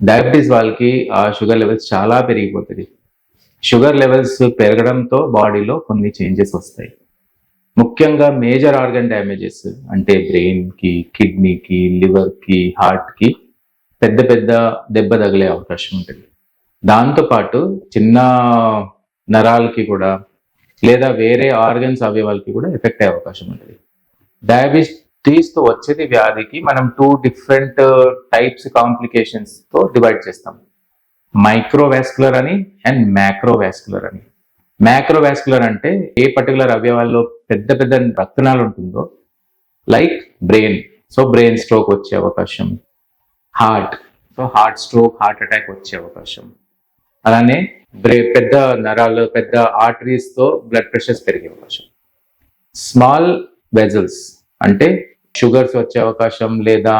Diabetes వాళ్ళకి ఆ sugar levels చాలా పెరిగిపోతుంది షుగర్ లెవెల్స్ పెరగడంతో బాడీలో కొన్ని చేంజెస్ వస్తాయి. ముఖ్యంగా మేజర్ ఆర్గన్ డ్యామేజెస్ అంటే బ్రెయిన్కి కిడ్నీకి లివర్కి హార్ట్కి పెద్ద పెద్ద దెబ్బ తగిలే అవకాశం ఉంటుంది. దాంతోపాటు చిన్న నరాలకి కూడా లేదా వేరే ఆర్గన్స్ అవయవాలకి కూడా ఎఫెక్ట్ అయ్యే అవకాశం ఉంటుంది. డయాబెటీస్ తో వచ్చేది వ్యాధికి మనం టూ డిఫరెంట్ టైప్స్ కాంప్లికేషన్స్తో డివైడ్ చేస్తాం. మైక్రోవాస్కులర్ అని అండ్ మ్యాక్రోవాస్కులర్ అని. మ్యాక్రోవాస్కులర్ అంటే ఏ పర్టికులర్ అవయవాల్లో పెద్ద పెద్ద రక్తనాలు ఉంటుందో like brain so brain stroke వచ్చే అవకాశం. Heart so heart stroke heart attack వచ్చే అవకాశం. అలానే బ్రే పెద్ద నరాలు పెద్ద ఆర్టరీస్తో బ్లడ్ ప్రెషర్స్ పెరిగే అవకాశం. స్మాల్ వెజల్స్ అంటే షుగర్స్ వచ్చే అవకాశం లేదా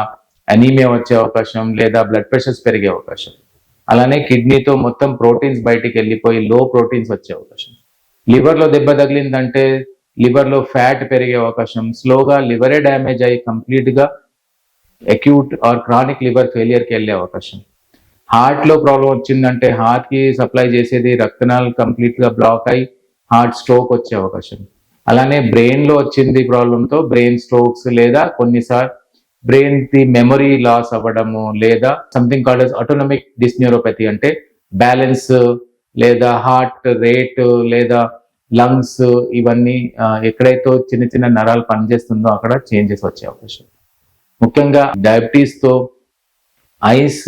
అనీమియా వచ్చే అవకాశం లేదా బ్లడ్ ప్రెషర్స్ పెరిగే అవకాశం. అలానే కిడ్నీతో మొత్తం ప్రోటీన్స్ బయటికి వెళ్ళిపోయి లో ప్రోటీన్స్ వచ్చే అవకాశం. లివర్లో దెబ్బ తగిలిందంటే లివర్లో ఫ్యాట్ పెరిగే అవకాశం. స్లోగా లివరే డ్యామేజ్ అయ్యి కంప్లీట్గా అక్యూట్ ఆర్ క్రానిక్ లివర్ ఫెయిలియర్కి వెళ్ళే అవకాశం. హార్ట్లో ప్రాబ్లం వచ్చిందంటే హార్ట్కి సప్లై చేసేది రక్తనాలు కంప్లీట్గా బ్లాక్ అయి హార్ట్ స్ట్రోక్ వచ్చే అవకాశం. అలానే బ్రెయిన్లో వచ్చింది ప్రాబ్లంతో బ్రెయిన్ స్ట్రోక్స్ లేదా కొన్నిసార్లు బ్రెయిన్ ది మెమరీ లాస్ అవ్వడము లేదా సంథింగ్ కాల్డ్ ఆటోనమిక్ డిస్న్యూరోపతి అంటే బ్యాలెన్స్ లేదా హార్ట్ రేట్ లేదా లంగ్స్ ఇవన్నీ ఎక్కడైతే చిన్న చిన్న నరాలు పనిచేస్తుందో అక్కడ చేంజెస్ వచ్చే అవకాశం. ముఖ్యంగా డయాబెటీస్తో ఐస్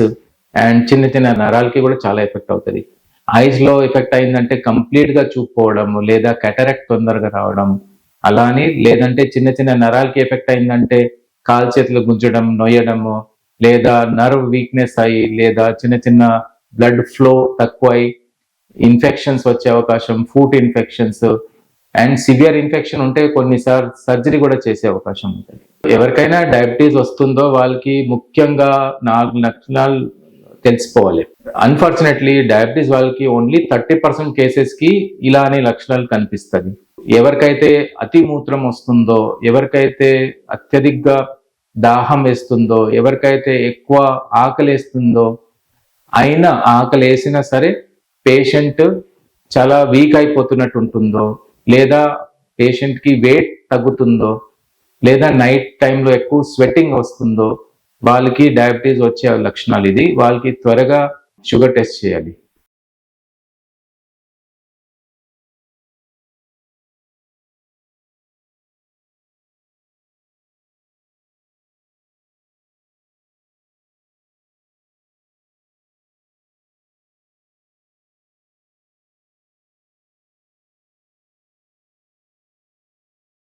అండ్ చిన్న చిన్న నరాలకి కూడా చాలా ఎఫెక్ట్ అవుతుంది. ఐస్లో ఎఫెక్ట్ అయిందంటే కంప్లీట్గా చూపుకోవడం లేదా కెటరెక్ట్ తొందరగా రావడం అలా అని లేదంటే చిన్న చిన్న నరాలకి ఎఫెక్ట్ అయిందంటే కాలు చేతులు గుంజడం నొయ్యడము లేదా నర్వ్ వీక్నెస్ అయ్యి లేదా చిన్న చిన్న బ్లడ్ ఫ్లో తక్కువై ఇన్ఫెక్షన్స్ వచ్చే అవకాశం food infections and severe infection ఉంటే కొన్నిసార్లు సర్జరీ కూడా చేసే అవకాశం ఉంటుంది. ఎవరికైనా డయాబెటీస్ వస్తుందో వాళ్ళకి ముఖ్యంగా నాలుగు లక్షణాలు తెలిసిపోవాలి. అన్ఫార్చునేట్లీ డయాబెటీస్ వాళ్ళకి ఓన్లీ థర్టీ పర్సెంట్ కేసెస్కి ఇలానే లక్షణాలు కనిపిస్తుంది. ఎవరికైతే అతి మూత్రం వస్తుందో ఎవరికైతే అత్యధికంగా దాహం వేస్తుందో ఎవరికైతే ఎక్కువ ఆకలి వేస్తుందో అయినా ఆకలి వేసినా సరే పేషెంట్ చాలా వీక్ అయిపోతున్నట్టు ఉంటుందో లేదా పేషెంట్కి వెయిట్ తగ్గుతుందో లేదా నైట్ టైంలో ఎక్కువ స్వెట్టింగ్ వస్తుందో వాళ్ళకి డయాబెటీస్ వచ్చే లక్షణాలు. ఇది వాళ్ళకి త్వరగా షుగర్ టెస్ట్ చేయాలి